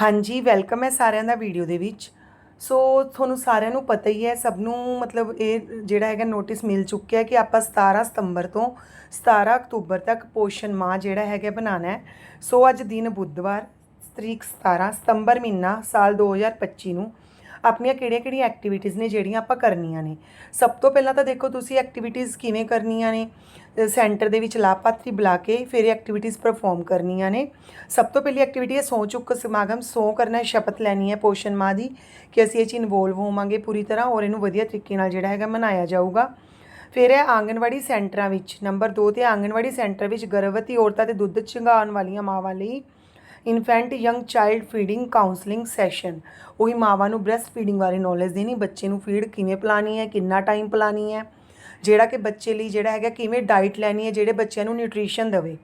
ਹਾਂਜੀ ਵੈਲਕਮ ਹੈ ਸਾਰਿਆਂ ਦਾ ਵੀਡੀਓ ਦੇ ਵਿੱਚ। ਸੋ ਤੁਹਾਨੂੰ ਸਾਰਿਆਂ ਨੂੰ ਪਤਾ ਹੀ ਹੈ, ਸਭ ਨੂੰ ਮਤਲਬ ਇਹ ਜਿਹੜਾ ਹੈਗਾ ਨੋਟਿਸ ਮਿਲ ਚੁੱਕਿਆ ਕਿ ਆਪਾਂ 17 ਸਤੰਬਰ ਤੋਂ 17 ਅਕਤੂਬਰ ਤੱਕ ਪੋਸ਼ਣ ਮਾਹ ਜਿਹੜਾ ਹੈਗਾ ਬਣਾਉਣਾ ਹੈ। ਸੋ ਅੱਜ ਦਿਨ ਬੁੱਧਵਾਰ, ਤਰੀਕ 17 ਸਤੰਬਰ ਮਹੀਨਾ, ਸਾਲ 2025 ਨੂੰ ਆਪਣੀਆਂ ਕਿਹੜੀਆਂ-ਕਿਹੜੀਆਂ ਐਕਟੀਵਿਟੀਜ਼ ਨੇ ਜਿਹੜੀਆਂ ਆਪਾਂ ਕਰਨੀਆਂ ਨੇ। ਸਭ ਤੋਂ ਪਹਿਲਾਂ ਤਾਂ ਦੇਖੋ ਤੁਸੀਂ ਐਕਟੀਵਿਟੀਜ਼ ਕਿਵੇਂ ਕਰਨੀਆਂ ਨੇ। ਸੈਂਟਰ ਦੇ ਵਿੱਚ ਲਾਭਪਾਤਰੀ ਬੁਲਾ ਕੇ ਫਿਰ ਇਹ ਐਕਟੀਵਿਟੀਜ਼ ਪਰਫਾਰਮ ਕਰਨੀਆਂ ਨੇ। ਸਭ ਤੋਂ ਪਹਿਲੀ ਐਕਟੀਵਿਟੀ ਹੈ ਸੌ ਚੁੱਕ ਸਮਾਗਮ। ਸੌ ਕਰਨਾ ਹੈ ਸ਼ਪਥ ਲੈਣੀ ਹੈ ਪੋਸ਼ਣ ਮਾਂ ਦੀ ਕਿ ਅਸੀਂ ਇਹ 'ਚ ਇਨਵੋਲਵ ਹੋਵਾਂਗੇ ਪੂਰੀ ਤਰ੍ਹਾਂ ਔਰ ਇਹਨੂੰ ਵਧੀਆ ਤਰੀਕੇ ਨਾਲ ਜਿਹੜਾ ਹੈਗਾ ਮਨਾਇਆ ਜਾਊਗਾ। ਫਿਰ ਹੈ ਆਂਗਣਵਾੜੀ ਸੈਂਟਰਾਂ ਵਿੱਚ। ਨੰਬਰ 2 ਤੇ ਆਂਗਣਵਾੜੀ ਸੈਂਟਰ ਵਿੱਚ ਗਰਭਵਤੀ ਔਰਤਾਂ ਤੇ ਦੁੱਧ ਚੰਗਾਉਣ ਵਾਲੀਆਂ ਮਾਵਾਂ ਲਈ infant young child feeding counselling session. ਉਹੀ ਮਾਵਾਂ ਨੂੰ ਬ੍ਰੈਸਟ ਫੀਡਿੰਗ ਬਾਰੇ ਨੌਲੇਜ ਦੇਣੀ, ਬੱਚੇ ਨੂੰ ਫੀਡ ਕਿਵੇਂ ਪਿਲਾਣੀ ਹੈ, ਕਿੰਨਾ ਟਾਈਮ ਪਿਲਾਣੀ ਹੈ, ਜਿਹੜਾ ਕਿ ਬੱਚੇ ਲਈ ਜਿਹੜਾ ਹੈਗਾ ਕਿਵੇਂ ਡਾਈਟ ਲੈਣੀ ਹੈ, ਜਿਹੜੇ ਬੱਚਿਆਂ ਨੂੰ ਨਿਊਟ੍ਰੀਸ਼ਨ ਦੇਵੇ।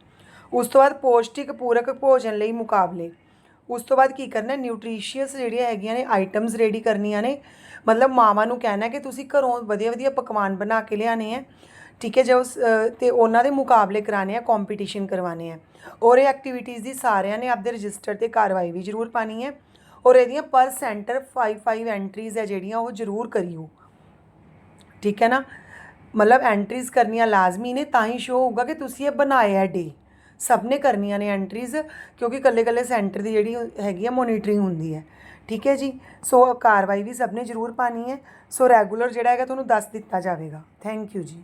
ਉਸ ਤੋਂ ਬਾਅਦ ਪੌਸ਼ਟਿਕ ਪੂਰਕ ਭੋਜਨ ਲਈ ਮੁਕਾਬਲੇ। ਉਸ ਤੋਂ ਬਾਅਦ ਕੀ ਕਰਨਾ ਨਿਊਟ੍ਰੀਸ਼ੀਅਸ ਜਿਹੜੀਆਂ ਹੈਗੀਆਂ ਨੇ ਆਈਟਮਸ ਰੈਡੀ ਕਰਨੀਆਂ ਨੇ। ਮਤਲਬ ਮਾਵਾਂ ਨੂੰ ਕਹਿਣਾ ਕਿ ਤੁਸੀਂ ਘਰੋਂ ਵਧੀਆ ਵਧੀਆ ਪਕਵਾਨ ਬਣਾ ਕੇ ਲਿਆਣੇ ਹੈ। ਠੀਕ ਹੈ ਜੋ ਸ- ਅ, ਤੇ ਉਹਨਾਂ ਦੇ ਮੁਕਾਬਲੇ ਕਰਾਣੇ ਆ ਕੰਪੀਟੀਸ਼ਨ ਕਰਵਾਣੇ ਆ। ਔਰ ਇਹ ਐਕਟੀਵਿਟੀਜ਼ ਦੀ ਸਾਰਿਆਂ ਨੇ ਆਪਦੇ ਰਜਿਸਟਰ ਤੇ ਕਾਰਵਾਈ ਵੀ ਜ਼ਰੂਰ ਪਾਣੀ ਹੈ। ਔਰ ਇਹਦੀਆਂ ਪਰ ਸੈਂਟਰ 5 5 ਐਂਟਰੀਜ਼ ਹੈ ਜਿਹੜੀਆਂ ਉਹ ਜ਼ਰੂਰ ਕਰਿਓ। ਠੀਕ ਹੈ ਨਾ? ਮਤਲਬ ਐਂਟਰੀਜ਼ ਕਰਨੀਆਂ ਲਾਜ਼ਮੀ ਨੇ ਤਾਂ ਹੀ ਸ਼ੋ ਹੋਊਗਾ ਕਿ ਤੁਸੀਂ ਇਹ ਬਣਾਇਆ ਹੈ ਡੇ ਸਭ ਨੇ ਕਰਨੀਆਂ ਨੇ ਐਂਟਰੀਜ਼ ਕਿਉਂਕਿ ਕੱਲੇ ਕੱਲੇ ਸੈਂਟਰ ਦੀ ਜਿਹੜੀ ਹੈਗੀ ਆ ਮੋਨੀਟਰਿੰਗ ਹੁੰਦੀ ਹੈ। ਠੀਕ ਹੈ ਜੀ? ਸੋ ਕਾਰਵਾਈ ਵੀ ਸਭ ਨੇ ਜ਼ਰੂਰ ਪਾਣੀ ਹੈ। ਸੋ ਰੈਗੂਲਰ ਜਿਹੜਾ ਹੈਗਾ ਤੁਹਾਨੂੰ ਦੱਸ ਦਿੱਤਾ ਜਾਵੇਗਾ। ਥੈਂਕ ਯੂ ਜੀ।